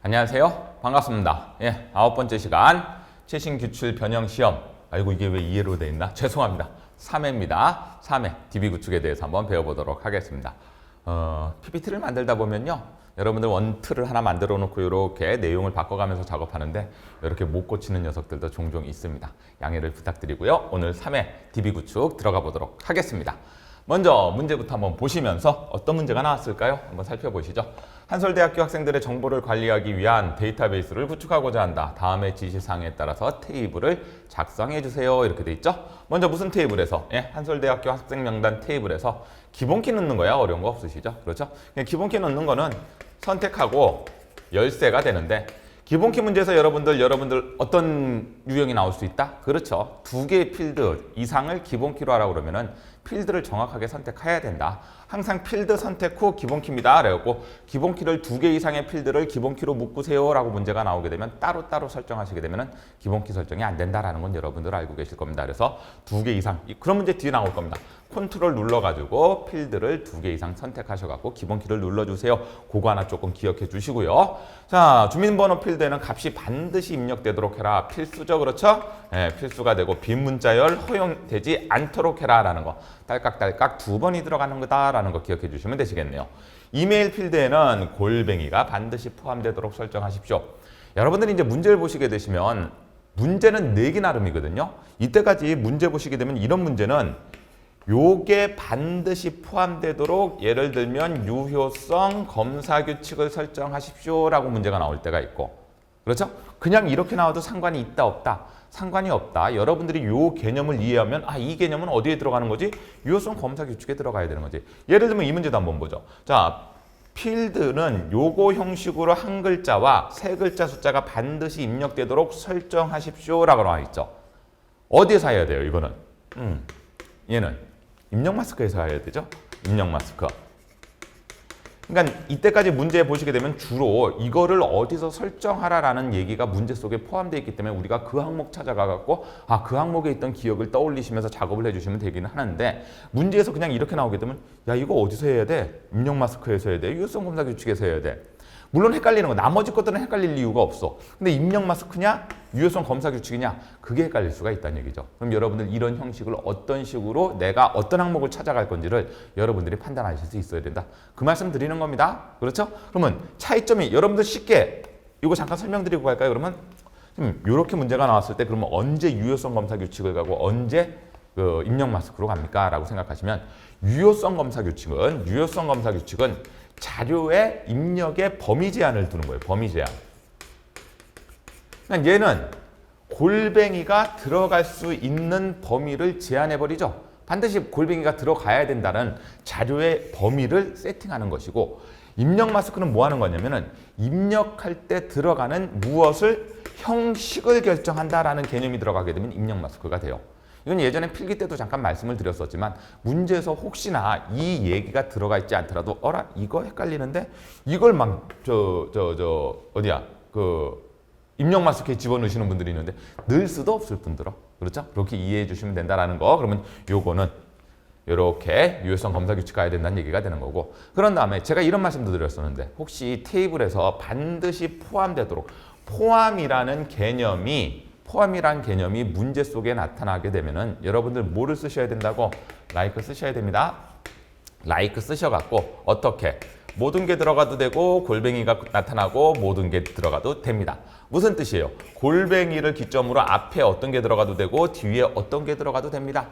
안녕하세요. 반갑습니다. 예, 아홉 번째 시간 최신 규출 변형 시험. 아이고 이게 왜 2회로 돼 있나? 죄송합니다. 3회입니다. 3회 DB 구축에 대해서 한번 배워보도록 하겠습니다. 어, PPT를 만들다 보면요. 여러분들 원틀을 하나 만들어 놓고 이렇게 내용을 바꿔가면서 작업하는데 이렇게 못 고치는 녀석들도 종종 있습니다. 양해를 부탁드리고요. 오늘 3회 DB 구축 들어가 보도록 하겠습니다. 먼저 문제부터 한번 보시면서 어떤 문제가 나왔을까요? 한번 살펴보시죠. 한솔대학교 학생들의 정보를 관리하기 위한 데이터베이스를 구축하고자 한다. 다음의 지시사항에 따라서 테이블을 작성해 주세요. 이렇게 돼 있죠. 먼저 무슨 테이블에서? 예, 한솔대학교 학생 명단 테이블에서 기본키 넣는 거야. 어려운 거 없으시죠? 그렇죠? 그냥 기본키 넣는 거는 선택하고 열쇠가 되는데 기본키 문제에서 여러분들 여러분들 어떤 유형이 나올 수 있다? 그렇죠. 두 개의 필드 이상을 기본키로 하라고 그러면은 필드를 정확하게 선택해야 된다. 항상 필드 선택 후 기본키입니다. 그래갖고 기본키를 두 개 이상의 필드를 기본키로 묶으세요 라고 문제가 나오게 되면 따로따로 설정하시게 되면은 기본키 설정이 안 된다라는 건 여러분들 알고 계실 겁니다. 그래서 두 개 이상 이- 그런 문제 뒤에 나올 겁니다. 컨트롤 눌러가지고 필드를 두 개 이상 선택하셔갖고 기본키를 눌러주세요. 그거 하나 조금 기억해 주시고요. 자, 주민번호 필드에는 값이 반드시 입력되도록 해라. 필수죠, 그렇죠? 예, 필수가 되고 빈 문자열 허용되지 않도록 해라라는 거. 딸깍딸깍 두 번이 들어가는 거다라는 거 기억해 주시면 되시겠네요. 이메일 필드에는 골뱅이가 반드시 포함되도록 설정하십시오. 여러분들이 이제 문제를 보시게 되시면 문제는 내기 나름이거든요. 이때까지 문제 보시게 되면 이런 문제는 요게 반드시 포함되도록 예를 들면 유효성 검사 규칙을 설정하십시오라고 문제가 나올 때가 있고 그렇죠? 그냥 이렇게 나와도 상관이 있다 없다 상관이 없다. 여러분들이 요 개념을 이해하면 아 이 개념은 어디에 들어가는 거지? 유효성 검사 규칙에 들어가야 되는 거지. 예를 들면 이 문제도 한번 보죠. 자 필드는 요거 형식으로 한 글자와 세 글자 숫자가 반드시 입력되도록 설정하십시오라고 나와 있죠. 어디에서 해야 돼요 이거는? 음, 얘는 입력 마스크에서 해야 되죠. 입력 마스크. 그러니까 이때까지 문제 보시게 되면 주로 이거를 어디서 설정하라라는 얘기가 문제 속에 포함되어 있기 때문에 우리가 그 항목 찾아가 갖고 아 그 항목에 있던 기억을 떠올리시면서 작업을 해주시면 되기는 하는데 문제에서 그냥 이렇게 나오게 되면 야 이거 어디서 해야 돼? 입력 마스크에서 해야 돼? 유효성 검사 규칙에서 해야 돼? 물론 헷갈리는 거 나머지 것들은 헷갈릴 이유가 없어. 근데 입력 마스크냐 유효성 검사 규칙이냐 그게 헷갈릴 수가 있다는 얘기죠. 그럼 여러분들 이런 형식을 어떤 식으로 내가 어떤 항목을 찾아갈 건지를 여러분들이 판단하실 수 있어야 된다. 그 말씀 드리는 겁니다. 그렇죠? 그러면 차이점이 여러분들 쉽게 이거 잠깐 설명드리고 갈까요? 그러면 좀 이렇게 문제가 나왔을 때 그러면 언제 유효성 검사 규칙을 가고 언제 그 입력 마스크로 갑니까? 라고 생각하시면 유효성 검사 규칙은 유효성 검사 규칙은 자료의 입력의 범위 제한을 두는 거예요. 범위 제한. 그러니까 얘는 골뱅이가 들어갈 수 있는 범위를 제한해 버리죠. 반드시 골뱅이가 들어가야 된다는 자료의 범위를 세팅하는 것이고 입력 마스크는 뭐 하는 거냐면은 입력할 때 들어가는 무엇을 형식을 결정한다라는 개념이 들어가게 되면 입력 마스크가 돼요. 이건 예전에 필기 때도 잠깐 말씀을 드렸었지만 문제에서 혹시나 이 얘기가 들어가 있지 않더라도 어라 이거 헷갈리는데 이걸 막 저 저 저 어디야? 그 입력 마스크에 집어넣으시는 분들이 있는데 넣을 수도 없을 뿐더러. 그렇죠? 그렇게 이해해 주시면 된다라는 거. 그러면 요거는 이렇게 유효성 검사 규칙 가야 된다는 얘기가 되는 거고. 그런 다음에 제가 이런 말씀도 드렸었는데 혹시 테이블에서 반드시 포함되도록 포함이라는 개념이 포함이라는 개념이 문제 속에 나타나게 되면은 여러분들 뭐를 쓰셔야 된다고 라이크 쓰셔야 됩니다. 라이크 쓰셔갖고 어떻게 모든 게 들어가도 되고 골뱅이가 나타나고 모든 게 들어가도 됩니다. 무슨 뜻이에요? 골뱅이를 기점으로 앞에 어떤 게 들어가도 되고 뒤에 어떤 게 들어가도 됩니다.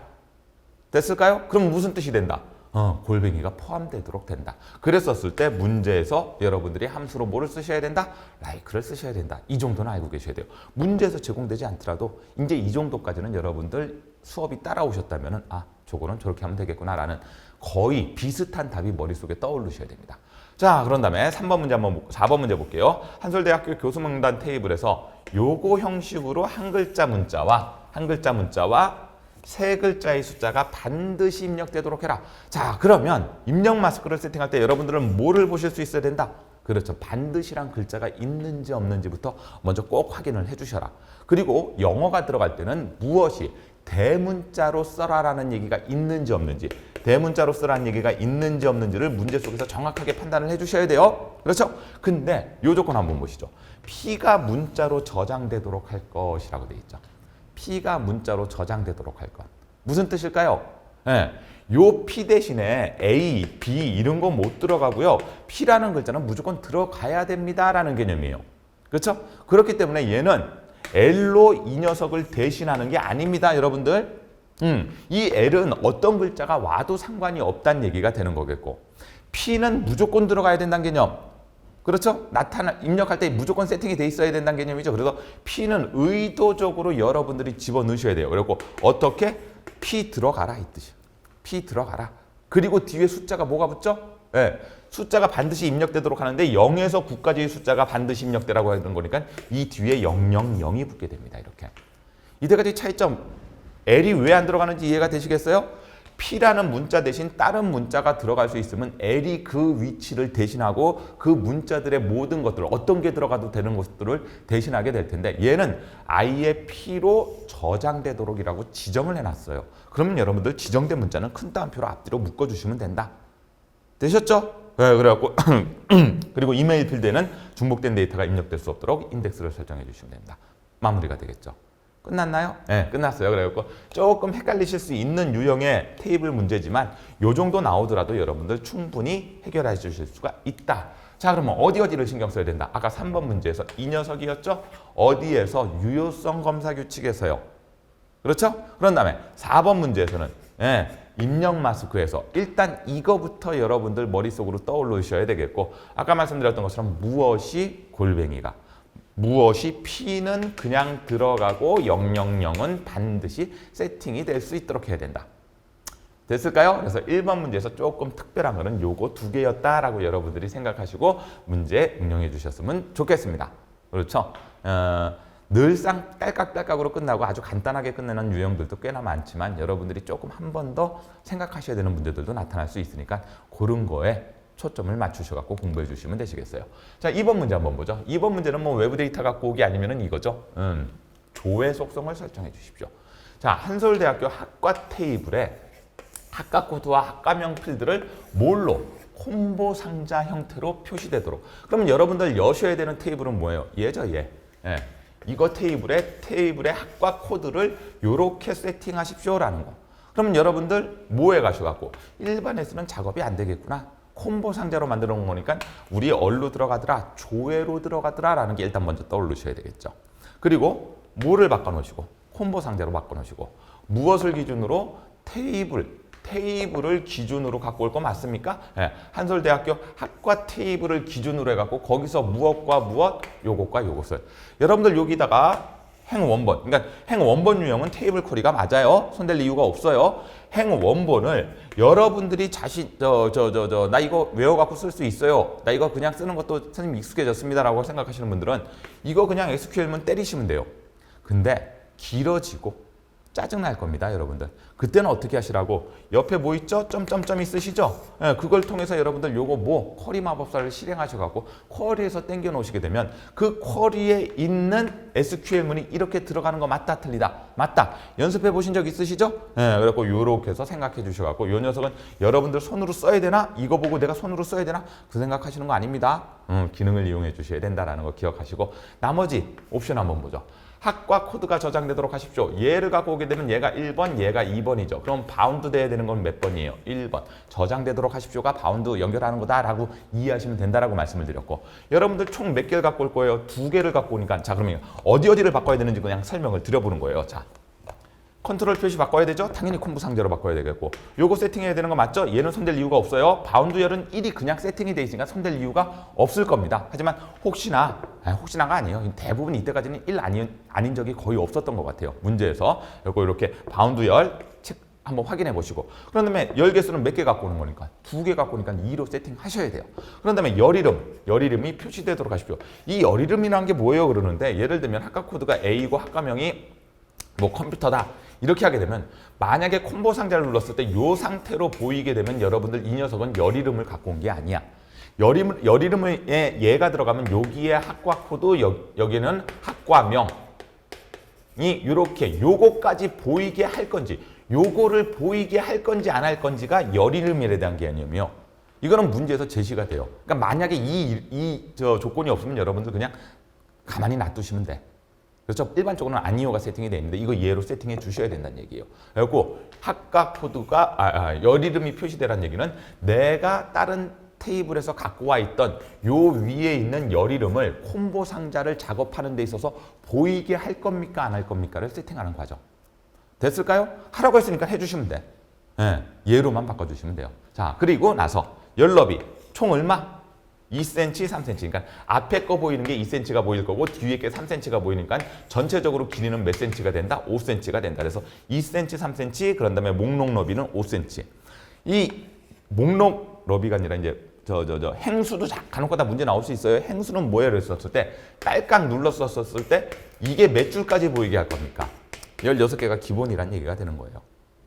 됐을까요? 그럼 무슨 뜻이 된다? 어, 골뱅이가 포함되도록 된다. 그랬었을 때 문제에서 여러분들이 함수로 뭐를 쓰셔야 된다? 라이크를 쓰셔야 된다. 이 정도는 알고 계셔야 돼요. 문제에서 제공되지 않더라도 이제 이 정도까지는 여러분들 수업이 따라오셨다면은 아, 저거는 저렇게 하면 되겠구나라는 거의 비슷한 답이 머릿속에 떠오르셔야 됩니다. 자, 그런 다음에 3번 문제 한번, 보- 4번 문제 볼게요. 한솔대학교 교수명단 테이블에서 요거 형식으로 한 글자 문자와 한 글자 문자와 세 글자의 숫자가 반드시 입력되도록 해라. 자, 그러면 입력 마스크를 세팅할 때 여러분들은 뭐를 보실 수 있어야 된다? 그렇죠. 반드시란 글자가 있는지 없는지부터 먼저 꼭 확인을 해 주셔라. 그리고 영어가 들어갈 때는 무엇이 대문자로 써라라는 얘기가 있는지 없는지 대문자로 쓰라는 얘기가 있는지 없는지를 문제 속에서 정확하게 판단을 해주셔야 돼요. 그렇죠? 근데 요 조건 한번 보시죠. P가 문자로 저장되도록 할 것이라고 돼 있죠. P가 문자로 저장되도록 할 것. 무슨 뜻일까요? 예. 요 P 대신에 A, B 이런 거못 들어가고요. P라는 글자는 무조건 들어가야 됩니다라는 개념이에요. 그렇죠? 그렇기 때문에 얘는 L로 이 녀석을 대신하는 게 아닙니다, 여러분들. 음, 이 L은 어떤 글자가 와도 상관이 없다는 얘기가 되는 거겠고 P는 무조건 들어가야 된다는 개념. 그렇죠? 나타나 입력할 때 무조건 세팅이 돼 있어야 된다는 개념이죠. 그래서 P는 의도적으로 여러분들이 집어 넣으셔야 돼요. 그리고 어떻게 P 들어가라 이 뜻이에요. P 들어가라. 그리고 뒤에 숫자가 뭐가 붙죠? 예. 숫자가 반드시 입력되도록 하는데 0에서 9까지의 숫자가 반드시 입력되라고 하는 거니까 이 뒤에 000이 붙게 됩니다. 이렇게. 이때까지 차이점 L이 왜 안 들어가는지 이해가 되시겠어요? P라는 문자 대신 다른 문자가 들어갈 수 있으면 L이 그 위치를 대신하고 그 문자들의 모든 것들 어떤 게 들어가도 되는 것들을 대신하게 될 텐데 얘는 아예 P로 저장되도록 이라고 지정을 해놨어요. 그러면 여러분들 지정된 문자는 큰 따옴표로 앞뒤로 묶어주시면 된다. 되셨죠? 네, 그래갖고 그리고 이메일 필드에는 중복된 데이터가 입력될 수 없도록 인덱스를 설정해 주시면 됩니다. 마무리가 되겠죠. 끝났나요? 네, 끝났어요. 그래갖고 조금 헷갈리실 수 있는 유형의 테이블 문제지만 요 정도 나오더라도 여러분들 충분히 해결해 주실 수가 있다. 자, 그러면 어디 어디를 신경 써야 된다? 아까 3번 문제에서 이 녀석이었죠? 어디에서 유효성 검사 규칙에서요. 그렇죠? 그런 다음에 4번 문제에서는 예, 입력 마스크에서 일단 이거부터 여러분들 머릿속으로 떠올리셔야 되겠고 아까 말씀드렸던 것처럼 무엇이 골뱅이가 무엇이 P는 그냥 들어가고 000은 반드시 세팅이 될 수 있도록 해야 된다. 됐을까요? 그래서 1번 문제에서 조금 특별한 거는 요거 두 개였다라고 여러분들이 생각하시고 문제 응용해 주셨으면 좋겠습니다. 그렇죠? 어, 늘상 딸깍딸깍으로 끝나고 아주 간단하게 끝내는 유형들도 꽤나 많지만 여러분들이 조금 한 번 더 생각하셔야 되는 문제들도 나타날 수 있으니까 그런 거에 초점을 맞추셔갖고 공부해 주시면 되시겠어요. 자, 2번 문제 한번 보죠. 2번 문제는 뭐 외부 데이터 갖고 오기 아니면은 이거죠. 음, 조회 속성을 설정해 주십시오. 자, 한서울대학교 학과 테이블에 학과 코드와 학과명 필드를 뭘로? 콤보 상자 형태로 표시되도록. 그럼 여러분들 여셔야 되는 테이블은 뭐예요? 얘죠, 얘. 예. 이거 테이블에 테이블의 학과 코드를 이렇게 세팅하십시오라는 거. 그러면 여러분들 뭐에 가셔갖고 일반에서는 작업이 안 되겠구나. 콤보 상자로 만들어 놓은 거니까 우리 얼로 들어가더라, 조회로 들어가더라 라는 게 일단 먼저 떠올리셔야 되겠죠. 그리고 뭐를 바꿔 놓으시고 콤보 상자로 바꿔 놓으시고 무엇을 기준으로 테이블 테이블을 기준으로 갖고 올 거 맞습니까? 예, 한솔대학교 학과 테이블을 기준으로 해갖고 거기서 무엇과 무엇, 요것과 요것을 여러분들 여기다가 행 원본, 그러니까 행 원본 유형은 테이블 쿼리가 맞아요. 손댈 이유가 없어요. 행 원본을 여러분들이 자신 저 저 저 저 나 이거 외워갖고 쓸 수 있어요. 나 이거 그냥 쓰는 것도 선생님 익숙해졌습니다라고 생각하시는 분들은 이거 그냥 SQL만 때리시면 돼요. 근데 길어지고 짜증날 겁니다, 여러분들. 그때는 어떻게 하시라고? 옆에 뭐 있죠? 점점점 있으시죠? 예, 그걸 통해서 여러분들 요거 뭐 쿼리 마법사를 실행하셔 갖고 쿼리에서 땡겨 놓으시게 되면 그 쿼리에 있는 SQL문이 이렇게 들어가는 거 맞다, 틀리다? 맞다. 연습해 보신 적 있으시죠? 예, 그래갖고 요렇게 해서 생각해 주셔 갖고 요 녀석은 여러분들 손으로 써야 되나? 이거 보고 내가 손으로 써야 되나? 그 생각하시는 거 아닙니다. 음, 기능을 이용해 주셔야 된다라는 거 기억하시고 나머지 옵션 한번 보죠. 학과 코드가 저장되도록 하십시오. 얘를 갖고 오게 되면 얘가 1번, 얘가 2번이죠. 그럼 바운드 돼야 되는 건 몇 번이에요? 1번. 저장되도록 하십시오가 바운드 연결하는 거다라고 이해하시면 된다라고 말씀을 드렸고 여러분들 총 몇 개를 갖고 올 거예요? 두 개를 갖고 오니까 자 그러면 어디 어디를 바꿔야 되는지 그냥 설명을 드려보는 거예요. 자 컨트롤 표시 바꿔야 되죠? 당연히 콤보 상자로 바꿔야 되겠고 요거 세팅해야 되는 거 맞죠? 얘는 손댈 이유가 없어요. 바운드 열은 1이 그냥 세팅이 돼 있으니까 손댈 이유가 없을 겁니다. 하지만 혹시나 아, 혹시나가 아니에요. 대부분 이때까지는 1 아닌, 아닌 적이 거의 없었던 것 같아요. 문제에서 요거 이렇게 바운드 열 책 한번 확인해 보시고 그런 다음에 열 개수는 몇 개 갖고 오는 거니까 두 개 갖고 오니까 2로 세팅하셔야 돼요. 그런 다음에 열 이름, 열 이름이 표시되도록 하십시오. 이 열 이름이라는 게 뭐예요? 그러는데 예를 들면 학과 코드가 A고 학과명이 뭐 컴퓨터다 이렇게 하게 되면 만약에 콤보 상자를 눌렀을 때 이 상태로 보이게 되면 여러분들 이 녀석은 열 이름을 갖고 온 게 아니야. 열, 이름, 열 이름에 얘가 들어가면 여기에 학과 코드 여, 여기는 학과명 이 이렇게 요거까지 보이게 할 건지 요거를 보이게 할 건지 안 할 건지가 열이름에 대한 개념이요. 이거는 문제에서 제시가 돼요. 그러니까 만약에 이, 이, 저 조건이 없으면 여러분들 그냥 가만히 놔두시면 돼. 그렇죠? 일반적으로는 아니오가 세팅이 되어 있는데 이거 예로 세팅해 주셔야 된다는 얘기예요. 그리고 학각 코드가 아, 아, 열 이름이 표시되라는 얘기는 내가 다른 테이블에서 갖고 와 있던 요 위에 있는 열 이름을 콤보 상자를 작업하는 데 있어서 보이게 할 겁니까 안 할 겁니까를 세팅하는 과정. 됐을까요? 하라고 했으니까 해주시면 돼. 예, 예로만 바꿔주시면 돼요. 자, 그리고 나서 열너비 총 얼마? 2cm, 3cm. 그러니까 앞에 거 보이는 게 2cm가 보일 거고 뒤에 게 3cm가 보이니까 전체적으로 길이는 몇 cm가 된다? 5cm가 된다. 그래서 2cm, 3cm, 그런 다음에 목록 너비는 5cm. 이 목록 너비가 아니라 이제 저 저 저 행수도 자- 간혹가다 문제 나올 수 있어요. 행수는 뭐예요? 했었을 때 딸깍 눌렀었을 때 이게 몇 줄까지 보이게 할 겁니까? 16개가 기본이란 얘기가 되는 거예요.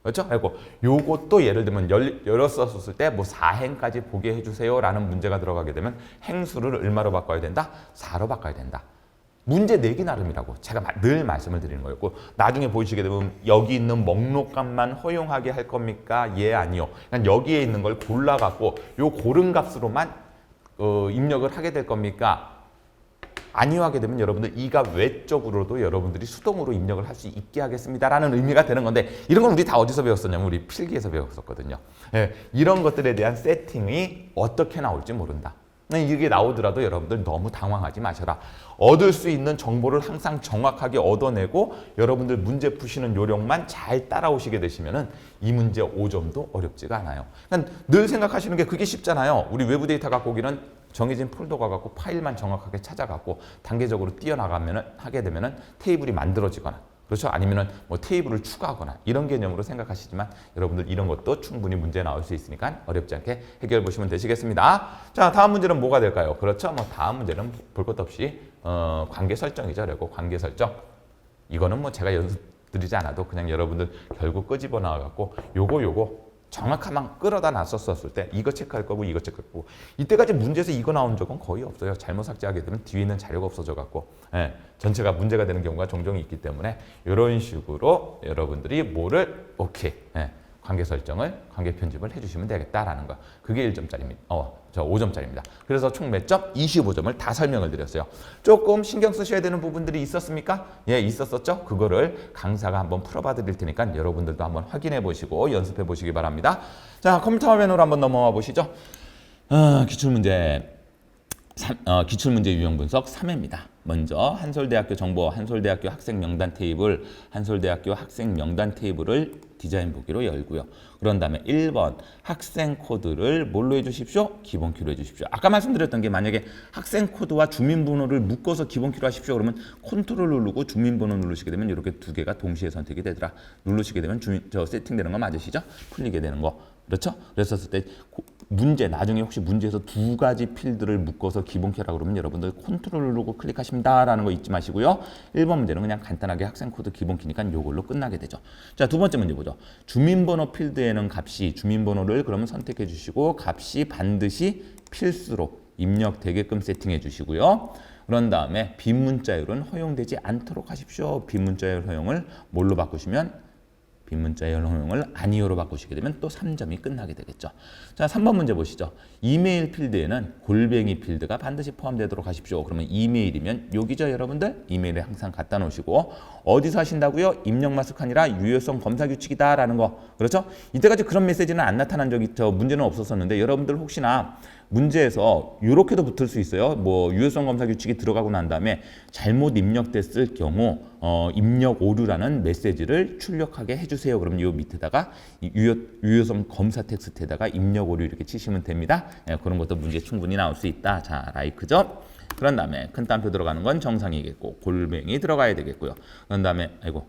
그렇죠? 그리고 요것도 예를 들면 열, 열었었을 때 뭐 4행까지 보게 해주세요 라는 문제가 들어가게 되면 행수를 얼마로 바꿔야 된다? 4로 바꿔야 된다. 문제 내기 나름이라고 제가 마- 늘 말씀을 드리는 거였고 나중에 보시게 되면 여기 있는 목록값만 허용하게 할 겁니까? 예 아니요. 그냥 여기에 있는 걸 골라갖고 요 고른 값으로만 어, 입력을 하게 될 겁니까? 아니요 하게 되면 여러분들 이가 외적으로도 여러분들이 수동으로 입력을 할 수 있게 하겠습니다라는 의미가 되는 건데 이런 건 우리 다 어디서 배웠었냐면 우리 필기에서 배웠었거든요. 예, 이런 것들에 대한 세팅이 어떻게 나올지 모른다. 네, 이게 나오더라도 여러분들 너무 당황하지 마셔라. 얻을 수 있는 정보를 항상 정확하게 얻어내고 여러분들 문제 푸시는 요령만 잘 따라오시게 되시면은 이 문제 5점도 어렵지가 않아요. 그러니까 늘 생각하시는 게 그게 쉽잖아요. 우리 외부 데이터 갖고 오기는 정해진 폴더가 갖고 파일만 정확하게 찾아갖고 단계적으로 뛰어나가면은 하게 되면은 테이블이 만들어지거나 그렇죠? 아니면은 뭐 테이블을 추가하거나 이런 개념으로 생각하시지만 여러분들 이런 것도 충분히 문제 나올 수 있으니까 어렵지 않게 해결해 보시면 되시겠습니다. 자, 다음 문제는 뭐가 될까요? 그렇죠? 뭐 다음 문제는 볼 것도 없이 어, 관계 설정이죠. 그리고 관계 설정. 이거는 뭐 제가 연습 드리지 않아도 그냥 여러분들 결국 끄집어 나와 갖고 요거 요거 정확하만 끌어다 놨었을 때 이거 체크할 거고 이거 체크할 거고 이때까지 문제에서 이거 나온 적은 거의 없어요. 잘못 삭제하게 되면 뒤에 있는 자료가 없어져 갖고 예, 전체가 문제가 되는 경우가 종종 있기 때문에 이런 식으로 여러분들이 뭐를 오케이 예, 관계 설정을 관계 편집을 해주시면 되겠다라는 거. 그게 1점짜리입니다. 어, 저 5점짜리입니다. 그래서 총 몇 점? 25점을 다 설명을 드렸어요. 조금 신경 쓰셔야 되는 부분들이 있었습니까? 예, 있었었죠. 그거를 강사가 한번 풀어봐 드릴 테니까 여러분들도 한번 확인해 보시고 연습해 보시기 바랍니다. 자, 컴퓨터 화면으로 한번 넘어와 보시죠. 아, 기출문제 삼- 어, 기출문제 유형 분석 3회입니다. 먼저 한솔대학교 정보 한솔대학교 학생 명단 테이블 한솔대학교 학생 명단 테이블을 디자인 보기로 열고요. 그런 다음에 1번 학생 코드를 뭘로 해주십시오? 기본 키로 해주십시오. 아까 말씀드렸던 게 만약에 학생 코드와 주민번호를 묶어서 기본 키로 하십시오. 그러면 컨트롤 누르고 주민번호 누르시게 되면 이렇게 두 개가 동시에 선택이 되더라. 누르시게 되면 주민 저 세팅되는 거 맞으시죠? 풀리게 되는 거. 그렇죠? 그랬었을 때 고- 문제 나중에 혹시 문제에서 두 가지 필드를 묶어서 기본키라고 그러면 여러분들 컨트롤 누르고 클릭하십니다라는 거 잊지 마시고요. 1번 문제는 그냥 간단하게 학생 코드 기본 키니까 이걸로 끝나게 되죠. 자, 두 번째 문제 보죠. 주민번호 필드에는 값이 주민번호를 그러면 선택해 주시고 값이 반드시 필수로 입력되게끔 세팅해 주시고요. 그런 다음에 빈문자율은 허용되지 않도록 하십시오. 빈문자율 허용을 뭘로 바꾸시면 빈문자열 허용을 아니오로 바꾸시게 되면 또 3점이 끝나게 되겠죠. 자, 3번 문제 보시죠. 이메일 필드에는 골뱅이 필드가 반드시 포함되도록 하십시오. 그러면 이메일이면 여기죠, 여러분들? 이메일에 항상 갖다 놓으시고 어디서 하신다고요? 입력 마스크 아니라 유효성 검사 규칙이다라는 거. 그렇죠? 이때까지 그런 메시지는 안 나타난 적이 저 문제는 없었었는데 여러분들 혹시나 문제에서 이렇게도 붙을 수 있어요. 뭐 유효성 검사 규칙이 들어가고 난 다음에 잘못 입력됐을 경우 어, 입력 오류라는 메시지를 출력하게 해주세요. 그럼 이 밑에다가 이 유효, 유효성 검사 텍스트에다가 입력 오류 이렇게 치시면 됩니다. 예, 그런 것도 문제 충분히 나올 수 있다. 자, 라이크죠. 그런 다음에 큰 따옴표 들어가는 건 정상이겠고 골뱅이 들어가야 되겠고요. 그런 다음에 아이고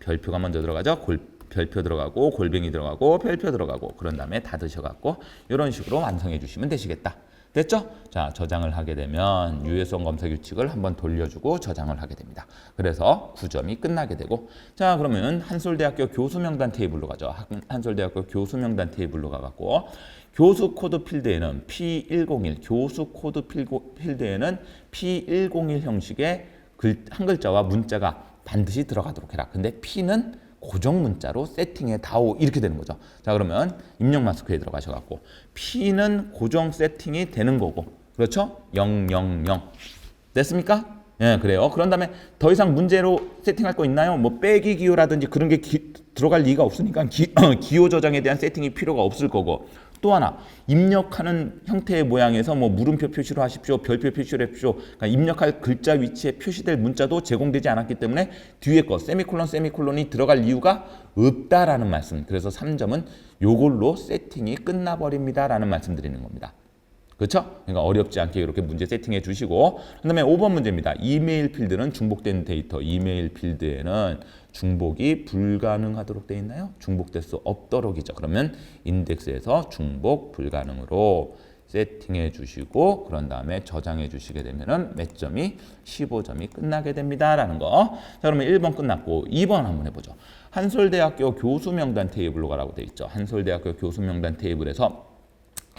별표가 먼저 들어가죠. 골, 별표 들어가고 골뱅이 들어가고 별표 들어가고 그런 다음에 닫으셔갖고 이런 식으로 완성해 주시면 되시겠다. 됐죠? 자 저장을 하게 되면 유효성 검사 규칙을 한번 돌려주고 저장을 하게 됩니다. 그래서 9점이 끝나게 되고 자 그러면 한솔대학교 교수 명단 테이블로 가죠. 한- 한솔대학교 교수 명단 테이블로 가갖고 교수 코드 필드에는 P101 교수 코드 필드에는 P101 형식의 글, 한 글자와 문자가 반드시 들어가도록 해라. 근데 P는 고정 문자로 세팅해 다오 이렇게 되는 거죠. 자 그러면 입력 마스크에 들어가셔 갖고 P는 고정 세팅이 되는 거고 그렇죠? 000 됐습니까? 예, 그래요. 그런 다음에 더 이상 문제로 세팅할 거 있나요? 뭐 빼기 기호라든지 그런 게 기- 들어갈 리가 없으니까 기, 기호 저장에 대한 세팅이 필요가 없을 거고 또 하나 입력하는 형태의 모양에서 뭐 물음표 표시로 하십시오, 별표 표시로 하십시오. 그러니까 입력할 글자 위치에 표시될 문자도 제공되지 않았기 때문에 뒤에 거 세미콜론 세미콜론이 들어갈 이유가 없다라는 말씀. 그래서 3점은 요걸로 세팅이 끝나버립니다라는 말씀 드리는 겁니다. 그렇죠? 그러니까 어렵지 않게 이렇게 문제 세팅해 주시고 그다음에 5번 문제입니다. 이메일 필드는 중복된 데이터 이메일 필드에는 중복이 불가능하도록 돼 있나요? 중복될 수 없도록이죠. 그러면 인덱스에서 중복 불가능으로 세팅해 주시고 그런 다음에 저장해 주시게 되면은 몇 점이 15점이 끝나게 됩니다라는 거. 자, 그러면 1번 끝났고 2번 한번 해 보죠. 한솔대학교 교수 명단 테이블로 가라고 돼 있죠. 한솔대학교 교수 명단 테이블에서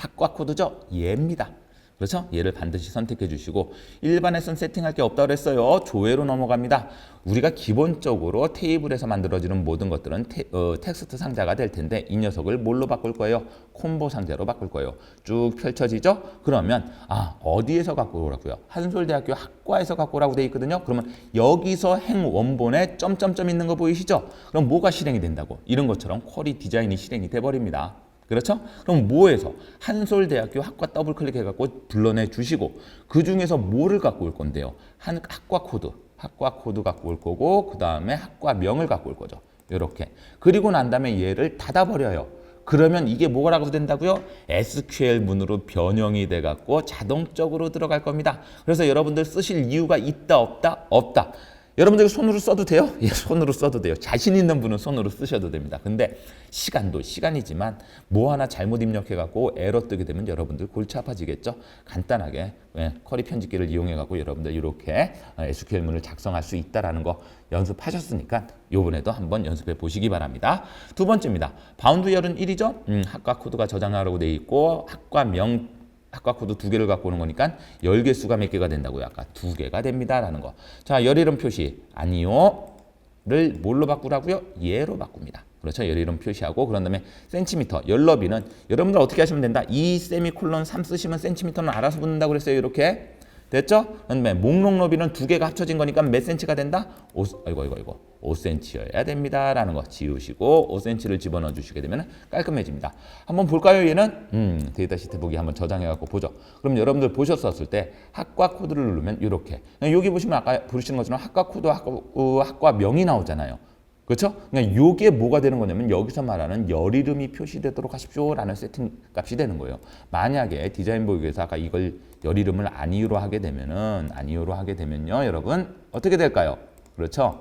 학과 코드죠? 얘입니다. 그렇죠? 얘를 반드시 선택해 주시고 일반에선 세팅할 게 없다고 그랬어요. 조회로 넘어갑니다. 우리가 기본적으로 테이블에서 만들어지는 모든 것들은 테, 어, 텍스트 상자가 될 텐데 이 녀석을 뭘로 바꿀 거예요? 콤보 상자로 바꿀 거예요. 쭉 펼쳐지죠? 그러면 아 어디에서 갖고 오라고요? 한솔대학교 학과에서 갖고 오라고 돼 있거든요. 그러면 여기서 행 원본에 점점점 있는 거 보이시죠? 그럼 뭐가 실행이 된다고? 이런 것처럼 쿼리 디자인이 실행이 돼 버립니다. 그렇죠? 그럼 뭐에서 한솔대학교 학과 더블 클릭해 갖고 불러내 주시고 그 중에서 뭐를 갖고 올 건데요? 한 학과 코드, 학과 코드 갖고 올 거고 그 다음에 학과 명을 갖고 올 거죠. 이렇게 그리고 난 다음에 얘를 닫아 버려요. 그러면 이게 뭐라고 된다고요? SQL 문으로 변형이 돼 갖고 자동적으로 들어갈 겁니다. 그래서 여러분들 쓰실 이유가 있다 없다 없다. 여러분들 손으로 써도 돼요? 예, 손으로 써도 돼요. 자신 있는 분은 손으로 쓰셔도 됩니다. 근데 시간도 시간이지만 뭐 하나 잘못 입력해 갖고 에러 뜨게 되면 여러분들 골치 아파지겠죠? 간단하게 예, 쿼리 편집기를 이용해 갖고 여러분들 이렇게 SQL문을 작성할 수 있다라는 거 연습하셨으니까 요번에도 한번 연습해 보시기 바랍니다. 두 번째입니다. 바운드 열은 1이죠? 음, 학과 코드가 저장하라고 돼 있고 학과 명 학과 코드 두 개를 갖고 오는 거니까 열 개 수가 몇 개가 된다고요? 아까 두 개가 됩니다라는 거. 자, 열 이름 표시 아니요를 뭘로 바꾸라고요? 예로 바꿉니다. 그렇죠? 열 이름 표시하고 그런 다음에 센티미터 열 너비는 여러분들 어떻게 하시면 된다? 이 세미콜론 3 쓰시면 센티미터는 알아서 붙는다고 그랬어요. 이렇게 됐죠? 그다음에 목록 너비는 두 개가 합쳐진 거니까 몇 센치가 된다? 5, 아이고 아이고 아이고 5cm여야 됩니다라는 거 지우시고 5cm를 집어넣어 주시게 되면 깔끔해집니다. 한번 볼까요? 얘는 음, 데이터 시트 보기 한번 저장해 갖고 보죠. 그럼 여러분들 보셨었을 때 학과 코드를 누르면 이렇게 여기 보시면 아까 부르시는 것처럼 학과 코드 학과, 어, 학과 명이 나오잖아요. 그렇죠? 그러니까 요게 뭐가 되는 거냐면 여기서 말하는 열 이름이 표시되도록 하십시오라는 세팅 값이 되는 거예요. 만약에 디자인 보기에서 아까 이걸 열 이름을 아니오로 하게 되면은 아니오로 하게 되면요, 여러분 어떻게 될까요? 그렇죠?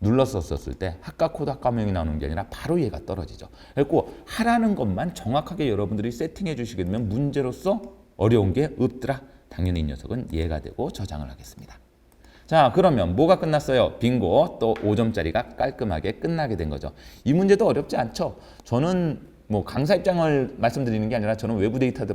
눌렀었을 때 학과 코드 학과 명이 나오는 게 아니라 바로 얘가 떨어지죠. 그리고 하라는 것만 정확하게 여러분들이 세팅해 주시게 되면 문제로서 어려운 게 없더라. 당연히 이 녀석은 얘가 되고 저장을 하겠습니다. 자, 그러면 뭐가 끝났어요? 빙고 또 5점짜리가 깔끔하게 끝나게 된 거죠. 이 문제도 어렵지 않죠. 저는 뭐 강사 입장을 말씀드리는 게 아니라 저는 외부 데이터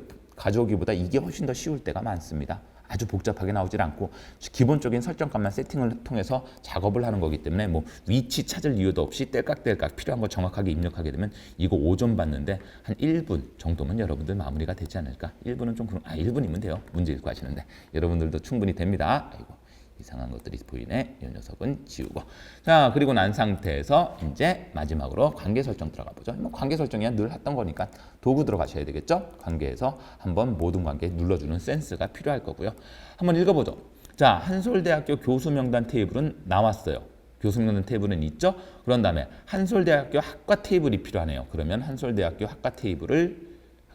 가져오기보다 이게 훨씬 더 쉬울 때가 많습니다. 아주 복잡하게 나오질 않고 기본적인 설정값만 세팅을 통해서 작업을 하는 거기 때문에 뭐 위치 찾을 이유도 없이 뗄깍뗄깍 필요한 거 정확하게 입력하게 되면 이거 5점 받는데 한 1분 정도면 여러분들 마무리가 되지 않을까? 1분은 좀 그런 아 1분이면 돼요. 문제 읽고 하시는데 여러분들도 충분히 됩니다. 아이고. 이상한 것들이 보이네. 이 녀석은 지우고. 자, 그리고 난 상태에서 이제 마지막으로 관계 설정 들어가 보죠. 뭐 관계 설정이야 늘 했던 거니까 도구 들어가셔야 되겠죠. 관계에서 한번 모든 관계 눌러주는 센스가 필요할 거고요. 한번 읽어보죠. 자, 한솔대학교 교수 명단 테이블은 나왔어요. 교수 명단 테이블은 있죠. 그런 다음에 한솔대학교 학과 테이블이 필요하네요. 그러면 한솔대학교 학과 테이블을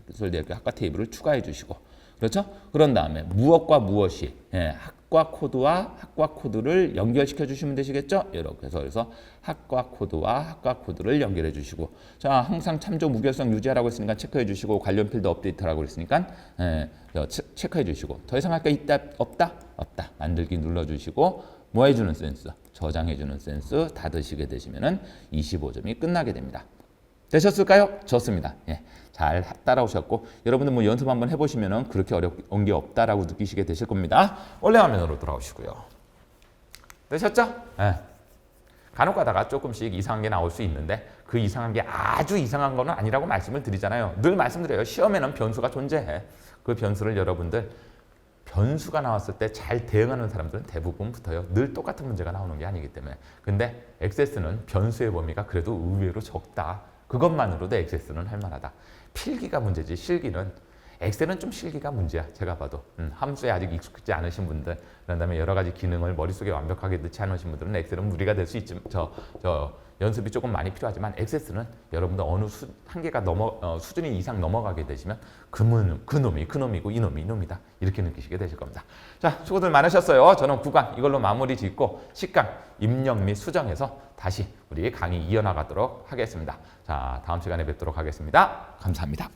한솔대학교 학과 테이블을 추가해 주시고 그렇죠? 그런 다음에 무엇과 무엇이 예, 학 과 코드와 학과 코드를 연결시켜 주시면 되시겠죠? 이렇게 해서 그래서 학과 코드와 학과 코드를 연결해 주시고 자 항상 참조 무결성 유지하라고 했으니까 체크해 주시고 관련 필드 업데이트라고 했으니까 예, 체크해 주시고 더 이상 할 게 있다 없다 없다 만들기 눌러 주시고 뭐 해주는 센스 저장해 주는 센스 닫으시게 되시면은 25점이 끝나게 됩니다. 되셨을까요? 좋습니다. 예, 잘 따라오셨고 여러분들 뭐 연습 한번 해보시면은 그렇게 어려운 게 없다라고 느끼시게 되실 겁니다. 원래 화면으로 돌아오시고요. 되셨죠? 예. 간혹 가다가 조금씩 이상한 게 나올 수 있는데 그 이상한 게 아주 이상한 거는 아니라고 말씀을 드리잖아요. 늘 말씀드려요. 시험에는 변수가 존재해. 그 변수를 여러분들 변수가 나왔을 때 잘 대응하는 사람들은 대부분 붙어요. 늘 똑같은 문제가 나오는 게 아니기 때문에. 근데 XS는 변수의 범위가 그래도 의외로 적다. 그것만으로도 XS는 할 만하다. 필기가 문제지 실기는 엑셀은 좀 실기가 문제야. 제가 봐도 음, 함수에 아직 익숙하지 않으신 분들, 그런 다음에 여러 가지 기능을 머릿속에 완벽하게 넣지 않으신 분들은 엑셀은 무리가 될 수 있지만 저, 저 연습이 조금 많이 필요하지만 엑세스는 여러분들 어느 수, 한계가 넘어 어, 수준이 이상 넘어가게 되시면 그놈 그놈이 그놈이고 이놈이 이놈이다 이렇게 느끼시게 되실 겁니다. 자 수고들 많으셨어요. 저는 구강 이걸로 마무리 짓고 식강 입력 및 수정해서 다시 우리 강의 이어나가도록 하겠습니다. 자 다음 시간에 뵙도록 하겠습니다. 감사합니다.